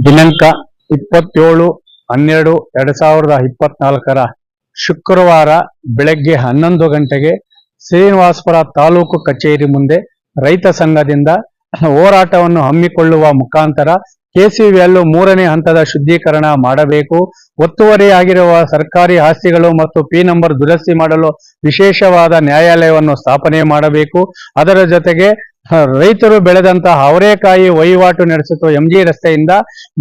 ದಿನಾಂಕ ಇಪ್ಪತ್ತೇಳು ಹನ್ನೆರಡು ಎರಡ್ ಸಾವಿರದ ಇಪ್ಪತ್ನಾಲ್ಕರ ಶುಕ್ರವಾರ ಬೆಳಗ್ಗೆ ಹನ್ನೊಂದು ಗಂಟೆಗೆ ಶ್ರೀನಿವಾಸಪುರ ತಾಲೂಕು ಕಚೇರಿ ಮುಂದೆ ರೈತ ಸಂಘದಿಂದ ಹೋರಾಟವನ್ನು ಹಮ್ಮಿಕೊಳ್ಳುವ ಮುಖಾಂತರ ಕೆಸಿವಿಯಲ್ಲೂ ಮೂರನೇ ಹಂತದ ಶುದ್ಧೀಕರಣ ಮಾಡಬೇಕು. ಒತ್ತುವರಿಯಾಗಿರುವ ಸರ್ಕಾರಿ ಆಸ್ತಿಗಳು ಮತ್ತು ಪಿ ನಂಬರ್ ದುರಸ್ತಿ ಮಾಡಲು ವಿಶೇಷವಾದ ನ್ಯಾಯಾಲಯವನ್ನು ಸ್ಥಾಪನೆ ಮಾಡಬೇಕು. ಅದರ ಜೊತೆಗೆ ರೈತರು ಬೆಳೆದಂತ ಅವರೇಕಾಯಿ ವಹಿವಾಟು ನಡೆಸುತ್ತ ಎಂಜಿ ರಸ್ತೆಯಿಂದ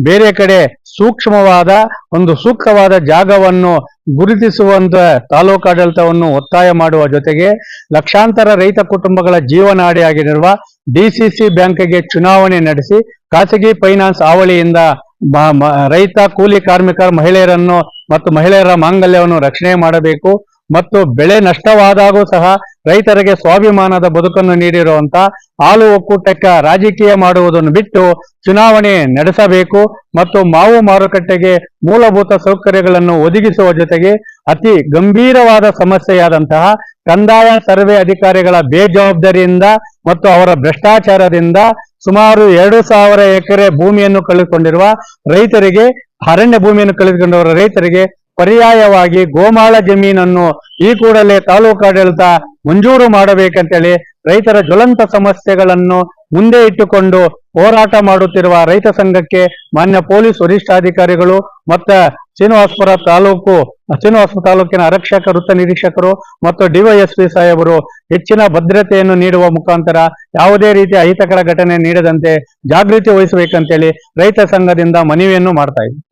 ಬೇರೆ ಕಡೆ ಸೂಕ್ಷ್ಮವಾದ ಒಂದು ಸೂಕ್ತವಾದ ಜಾಗವನ್ನು ಗುರುತಿಸುವಂತ ತಾಲೂಕಾಡಳಿತವನ್ನು ಒತ್ತಾಯ ಮಾಡುವ ಜೊತೆಗೆ ಲಕ್ಷಾಂತರ ರೈತ ಕುಟುಂಬಗಳ ಜೀವನಾಡಿಯಾಗಿರುವ ಡಿಸಿಸಿ ಬ್ಯಾಂಕ್ಗೆ ಚುನಾವಣೆ ನಡೆಸಿ ಖಾಸಗಿ ಫೈನಾನ್ಸ್ ಹಾವಳಿಯಿಂದ ರೈತ ಕೂಲಿ ಕಾರ್ಮಿಕರ ಮಹಿಳೆಯರನ್ನು ಮತ್ತು ಮಹಿಳೆಯರ ಮಾಂಗಲ್ಯವನ್ನು ರಕ್ಷಣೆ ಮಾಡಬೇಕು. ಮತ್ತು ಬೆಳೆ ನಷ್ಟವಾದಾಗೂ ಸಹ ರೈತರಿಗೆ ಸ್ವಾಭಿಮಾನದ ಬದುಕನ್ನು ನೀಡಿರುವಂತ ಹಾಲು ಒಕ್ಕೂಟಕ್ಕೆ ರಾಜಕೀಯ ಮಾಡುವುದನ್ನು ಬಿಟ್ಟು ಚುನಾವಣೆ ನಡೆಸಬೇಕು ಮತ್ತು ಮಾವು ಮಾರುಕಟ್ಟೆಗೆ ಮೂಲಭೂತ ಸೌಕರ್ಯಗಳನ್ನು ಒದಗಿಸುವ ಜೊತೆಗೆ ಅತಿ ಗಂಭೀರವಾದ ಸಮಸ್ಯೆಯಾದಂತಹ ಕಂದಾಯ ಸರ್ವೆ ಅಧಿಕಾರಿಗಳ ಬೇಜವಾಬ್ದಾರಿಯಿಂದ ಮತ್ತು ಅವರ ಭ್ರಷ್ಟಾಚಾರದಿಂದ ಸುಮಾರು ಎರಡು ಸಾವಿರ ಎಕರೆ ಭೂಮಿಯನ್ನು ಕಳೆದುಕೊಂಡಿರುವ ರೈತರಿಗೆ ಅರಣ್ಯ ಭೂಮಿಯನ್ನು ಕಳೆದುಕೊಂಡವರ ರೈತರಿಗೆ ಪರ್ಯಾಯವಾಗಿ ಗೋಮಾಳ ಜಮೀನನ್ನು ಈ ಕೂಡಲೇ ತಾಲೂಕಾಡಳಿತ ಮಂಜೂರು ಮಾಡಬೇಕಂತೇಳಿ ರೈತರ ಜ್ವಲಂತ ಸಮಸ್ಯೆಗಳನ್ನು ಮುಂದೆ ಇಟ್ಟುಕೊಂಡು ಹೋರಾಟ ಮಾಡುತ್ತಿರುವ ರೈತ ಸಂಘಕ್ಕೆ ಮಾನ್ಯ ಪೊಲೀಸ್ ವರಿಷ್ಠಾಧಿಕಾರಿಗಳು ಮತ್ತು ಶ್ರೀನಿವಾಸಪುರ ತಾಲೂಕು, ಶ್ರೀನಿವಾಸಪುರ ತಾಲೂಕಿನ ಆರಕ್ಷಕ, ವೃತ್ತ ನಿರೀಕ್ಷಕರು ಮತ್ತು ಡಿವೈಎಸ್ಪಿ ಸಾಹೇಬರು ಹೆಚ್ಚಿನ ಭದ್ರತೆಯನ್ನು ನೀಡುವ ಮುಖಾಂತರ ಯಾವುದೇ ರೀತಿಯ ಅಹಿತಕರ ಘಟನೆ ನೀಡದಂತೆ ಜಾಗೃತಿ ವಹಿಸಬೇಕಂತೇಳಿ ರೈತ ಸಂಘದಿಂದ ಮನವಿಯನ್ನು ಮಾಡ್ತಾ ಇದ್ದೀವಿ